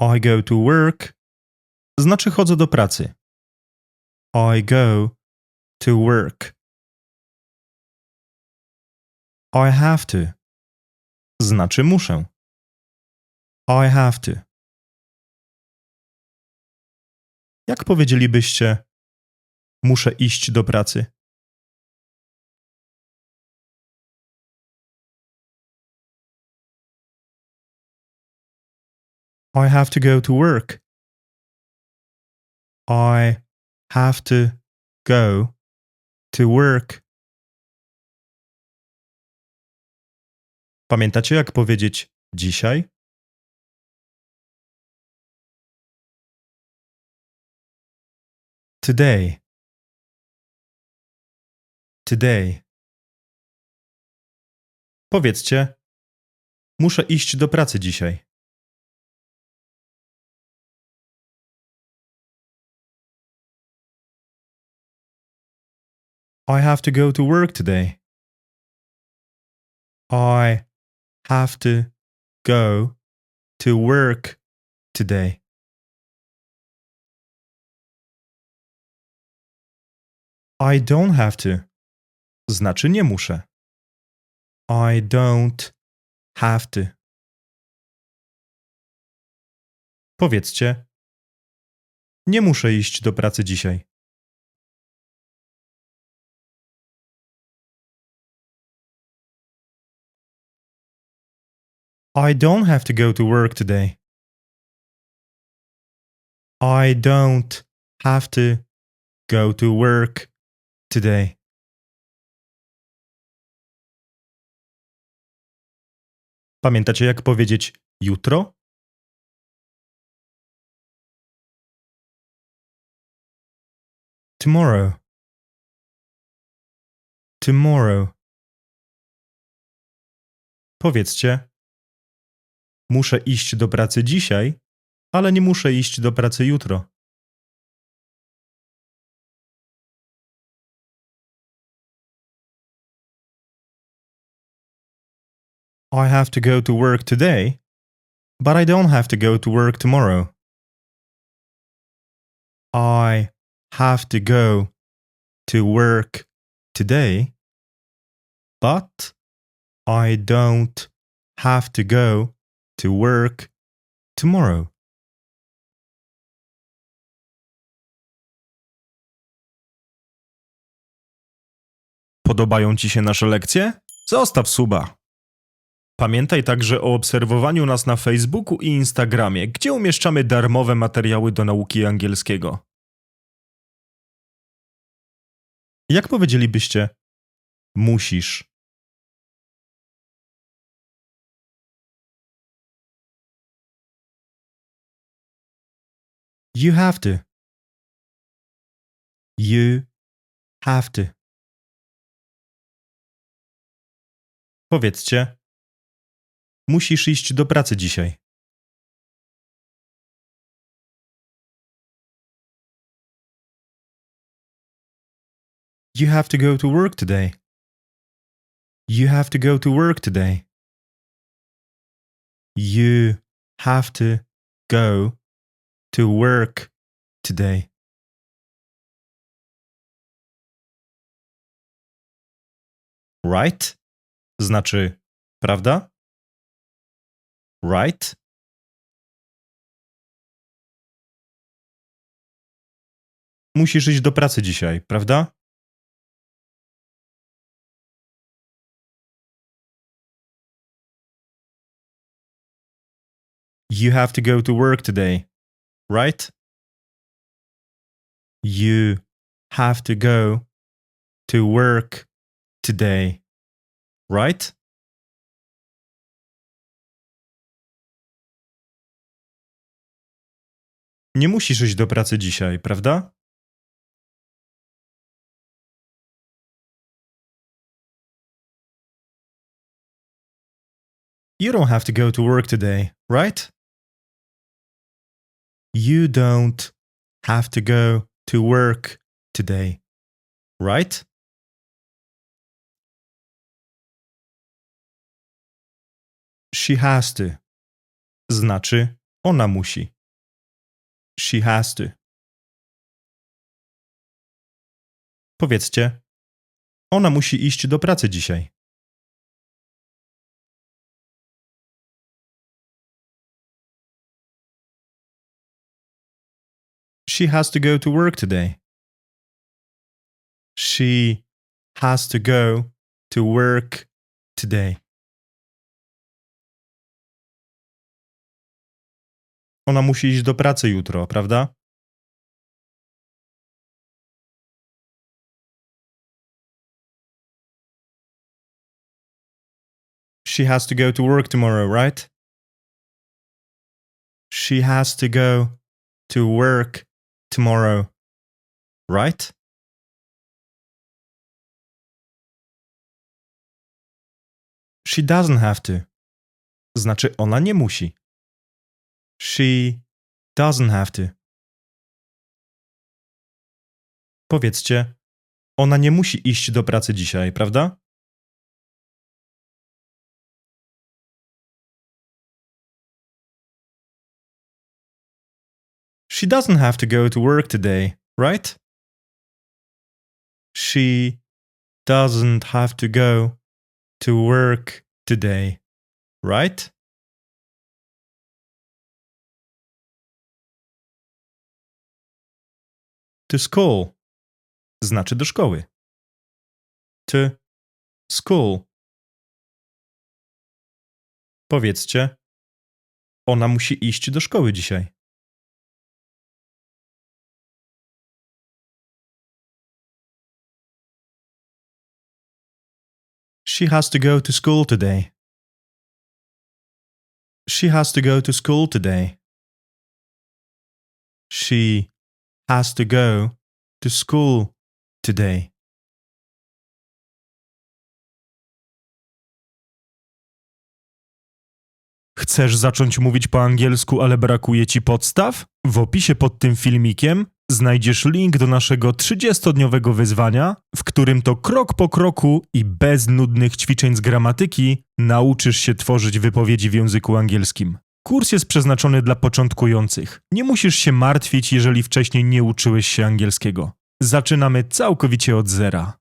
I go to work znaczy chodzę do pracy. I go to work. I have to znaczy muszę. I have to. Jak powiedzielibyście, muszę iść do pracy? I have to go to work. I have to go to work. Pamiętacie, jak powiedzieć dzisiaj? Today. Today. Powiedzcie, muszę iść do pracy dzisiaj. I have to go to work today. I have to go to work today. I don't have to znaczy nie muszę. I don't have to. Powiedzcie, nie muszę iść do pracy dzisiaj. I don't have to go to work today. I don't have to go to work today. Pamiętacie, jak powiedzieć jutro? Tomorrow. Tomorrow. Powiedzcie, muszę iść do pracy dzisiaj, ale nie muszę iść do pracy jutro. I have to go to work today, but I don't have to go to work tomorrow. I have to go to work today, but I don't have to go to work tomorrow. Podobają Ci się nasze lekcje? Zostaw suba. Pamiętaj także o obserwowaniu nas na Facebooku i Instagramie, gdzie umieszczamy darmowe materiały do nauki angielskiego. Jak powiedzielibyście? Musisz. You have to. You have to. Powiedzcie, musisz iść do pracy dzisiaj. You have to go to work today. You have to go to work today. You have to go to work today. Right? Znaczy, prawda? Right? Musisz iść do pracy dzisiaj, prawda? You have to go to work today, right? You have to go to work today, right? Nie musisz iść do pracy dzisiaj, prawda? You don't have to go to work today, right? You don't have to go to work today, right? She has to. Znaczy, Ona musi. She has to. Powiedzcie. Ona musi iść do pracy dzisiaj. She has to go to work today. She has to go to work today. Ona musi iść do pracy jutro, prawda? She has to go to work tomorrow, right? She has to go to work tomorrow, right? She doesn't have to. Znaczy, ona nie musi. She doesn't have to. Powiedzcie, ona nie musi iść do pracy dzisiaj, prawda? She doesn't have to go to work today, right? She doesn't have to go to work today, right? To school znaczy do szkoły. To school. Powiedzcie, ona musi iść do szkoły dzisiaj. She has to go to school today. She has to go to school today. She has to go to school today. Chcesz zacząć mówić po angielsku, ale brakuje ci podstaw? W opisie pod tym filmikiem znajdziesz link do naszego 30-dniowego wyzwania, w którym to krok po kroku i bez nudnych ćwiczeń z gramatyki nauczysz się tworzyć wypowiedzi w języku angielskim. Kurs jest przeznaczony dla początkujących. Nie musisz się martwić, jeżeli wcześniej nie uczyłeś się angielskiego. Zaczynamy całkowicie od zera.